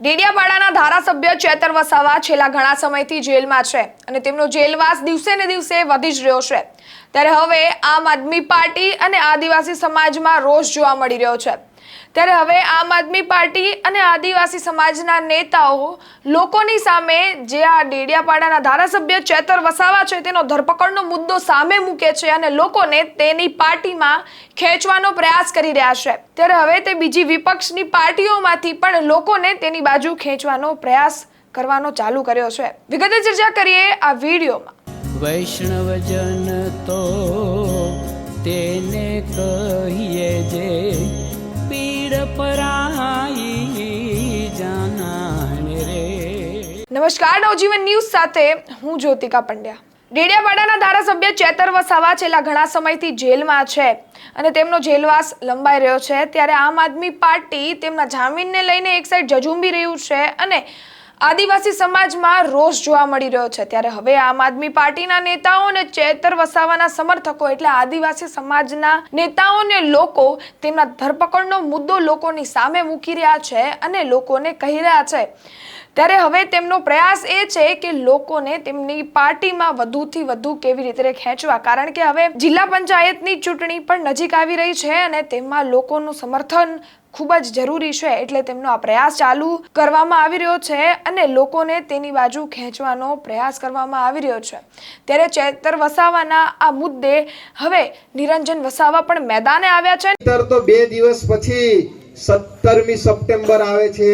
ડેડિયાપાડાના ધારાસભ્ય ચેતર વસાવા છેલ્લા ઘણા સમયથી જેલમાં છે અને તેમનો જેલવાસ દિવસે ને દિવસે વધી જ રહ્યો છે. ત્યારે હવે આમ આદમી પાર્ટી અને આદિવાસી સમાજમાં રોષ જોવા મળી રહ્યો છે. ત્યારે હવે આમ આદમી પાર્ટી અને આદિવાસી સમાજના નેતાઓ લોકોની સામે જે આ ડેડિયાપાડાના ધારાસભ્ય ચેતર વસાવા છે, તેનો ધરપકડનો મુદ્દો સામે મૂકે છે અને લોકોને તેની પાર્ટીમાં ખેંચવાનો પ્રયાસ કરી રહ્યા છે. ત્યારે હવે તે બીજી વિપક્ષની પાર્ટીઓમાંથી પણ લોકોને તેની બાજુ ખેંચવાનો પ્રયાસ કરવાનો ચાલુ કર્યો છે. વિગતે ચર્ચા કરીએ આ વિડીયોમાં. વૈષ્ણવજન તો તેને કહીએ જે નમસ્કાર, નવજીવન ન્યૂઝ સાથે હું જ્યોતિકા પંડ્યા. ડેડિયાપાડાના ધારાસભ્ય ચેતર વસાવા છેલ્લા ઘણા સમયથી જેલમાં છે અને તેમનો જેલવાસ લંબાઈ રહ્યો છે. ત્યારે આમ આદમી પાર્ટી તેમના જામીનને લઈને એક સાઈડ જજુંબી રહ્યું છે અને આદિવાસી સમાજમાં રોષ જોવા મળી રહ્યો છે. ત્યારે હવે આમ આદમી પાર્ટીના નેતાઓ અને ચેતર વસાવાના સમર્થકો એટલે આદિવાસી સમાજના નેતાઓ અને લોકો તેમના ધરપકડનો મુદ્દો લોકોની સામે મૂકી રહ્યા છે અને લોકોને કહી રહ્યા છે. ત્યારે હવે તેમનો પ્રયાસ એ છે કે લોકોને તેમની પાર્ટીમાં વધુથી વધુ કેવી રીતે ખેંચવા. કારણ કે હવે જિલ્લા પંચાયતની ચૂંટણી પણ નજીક આવી રહી છે અને તેમાં લોકોનું સમર્થન ખૂબ જ જરૂરી છે એટલે તેમનો આ પ્રયાસ ચાલુ કરવામાં આવી રહ્યો છે અને લોકોને તેની બાજુ ખેંચવાનો પ્રયાસ કરવામાં આવી રહ્યો છે. ત્યારે ચેતર વસાવાના આ મુદ્દે હવે નિરંજન વસાવા પણ મેદાને આવ્યા છે. ચેતર તો બે દિવસ પછી સત્તરમી સપ્ટેમ્બર આવે છે.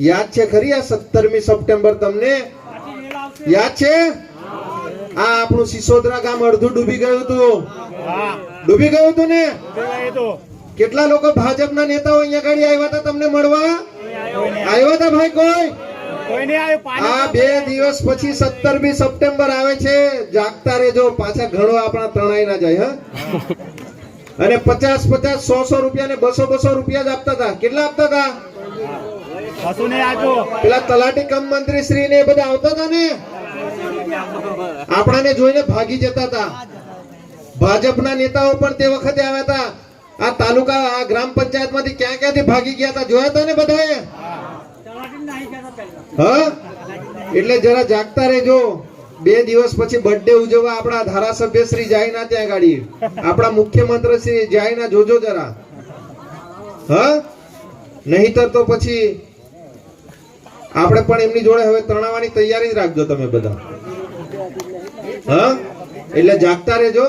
યાદ છે ખરી આ સત્તરમી સપ્ટેમ્બર તમને? યાદ છે? આ આપણું સિસોદરા ગામ અડધું ડૂબી ગયું હતું. ડૂબી ગયું હતું ને? કેટલા લોકો ભાજપના નેતાઓ અહીંયા ઘડી આવ્યા હતા તમને મળવા? આવ્યા હતા ભાઈ કોઈ? આ બે દિવસ પછી સત્તરમી સપ્ટેમ્બર આવે છે. જાગતા રેજો પાછા ઘણો આપણા તણાઈ ના જાય હા? અને પચાસ પચાસ સો સો રૂપિયા ને બસો બસો રૂપિયા જ આપતા હતા. કેટલા આપતા હતા? પેલા તલાટી કમ મંત્રી શ્રી ને એ બધા આવતા હતા ને? આપણાને જોઈને ભાગી જતા હતા. ભાજપના નેતાઓ પણ તે વખતે આવ્યા હતા. આ તાલુકા આ ગ્રામ પંચાયતમાંથી ક્યાં ક્યાંથી ભાગી ગયા હતા જોયા હતા ને બધા હા? એટલે જરા જાગતા રહેજો. બે દિવસ પછી બર્થડે ઉજવવા આપણા ધારાસભ્ય શ્રી જાય ના ત્યાં ગાડી આપણા મુખ્યમંત્રી શ્રી જાય ના જોજો જરા. હા? નહીતર તો પછી આપણે પણ એમની જોડે હવે તણાવાની તૈયારી જ રાખજો તમે બધા. હા? એટલે જાગતા રહેજો.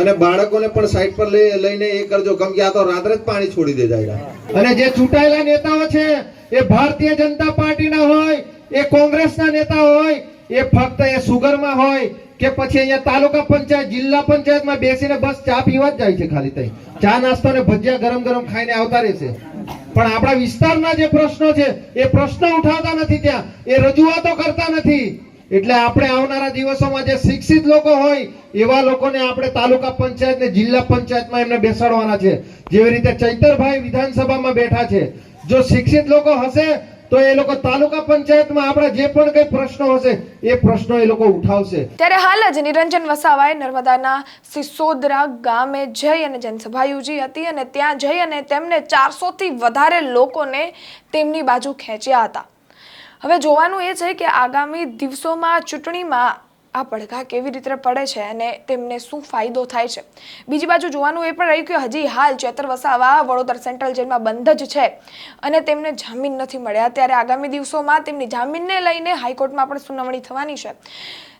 અને બાળકોને પણ સાઈડ પર લઈ લઈને એ કરજો. કેમ કે આ તો રાત્રે જ પાણી છોડી દે જાય. અને જે ચૂંટાયેલા નેતાઓ છે, એ ભારતીય જનતા પાર્ટીના હોય, એ કોંગ્રેસના નેતા હોય, એ ફક્ત એ સુગરમાં હોય કે પછી અહીંયા તાલુકા પંચાયત, જિલ્લા પંચાયતમાં બેસીને બસ ચા પીવા જ જાય છે ખાલી તઈ. ચા નાસ્તો ને ભજીયા ગરમ ગરમ ખાઈને આવતા રહેશે પણ આપણા વિસ્તારના જે પ્રશ્નો છે, એ પ્રશ્નો ઉઠાવતા નથી ત્યાં. એ રજૂઆતો કરતા નથી. એટલે આપણે આવનારા દિવસોમાં જે શિક્ષિત લોકો હોય, એવા લોકોને આપણે તાલુકા પંચાયત ને જિલ્લા પંચાયતમાં એમને બેસાડવાના છે. જેવી રીતે ચૈતરભાઈ વિધાનસભામાં બેઠા છે. જો શિક્ષિત લોકો હશે, તો એ લોકો તાલુકા પંચાયતમાં આપણા જે પણ કઈ પ્રશ્નો હશે, એ પ્રશ્નો એ લોકો ઉઠાવશે. ત્યારે હાલ જ નિરંજન વસાવાએ નર્મદાના સિસોદરા ગામે જઈ અને જનસભા યોજી હતી અને ત્યાં જઈ અને તેમને ચારસોથી વધારે લોકોને તેમની બાજુ ખેંચ્યા હતા. હવે જોવાનું એ છે કે આગામી દિવસોમાં ચૂંટણીમાં આ પડઘા કેવી રીતે પડે છે અને તેમને શું ફાયદો થાય છે. બીજી બાજુ જોવાનું એ પણ રહ્યું કે હજી હાલ ચેતર વસાવા, વડોદરા સેન્ટ્રલ જેલમાં બંધ જ છે અને તેમને જામીન નથી મળ્યા. ત્યારે આગામી દિવસોમાં તેમની જામીનને લઈને હાઈકોર્ટમાં પણ સુનાવણી થવાની છે.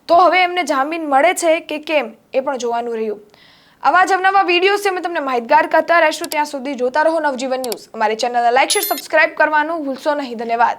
તો હવે એમને જામીન મળે છે કે કેમ એ પણ જોવાનું રહ્યું. આવા જ અવનવા વિડીયોઝ અમે તમને માહિતગાર કરતા રહેશું. ત્યાં સુધી જોતા રહો નવજીવન ન્યૂઝ. અમારી ચેનલને લાઈક, શેર, સબસ્ક્રાઇબ કરવાનું ભૂલશો નહીં. ધન્યવાદ.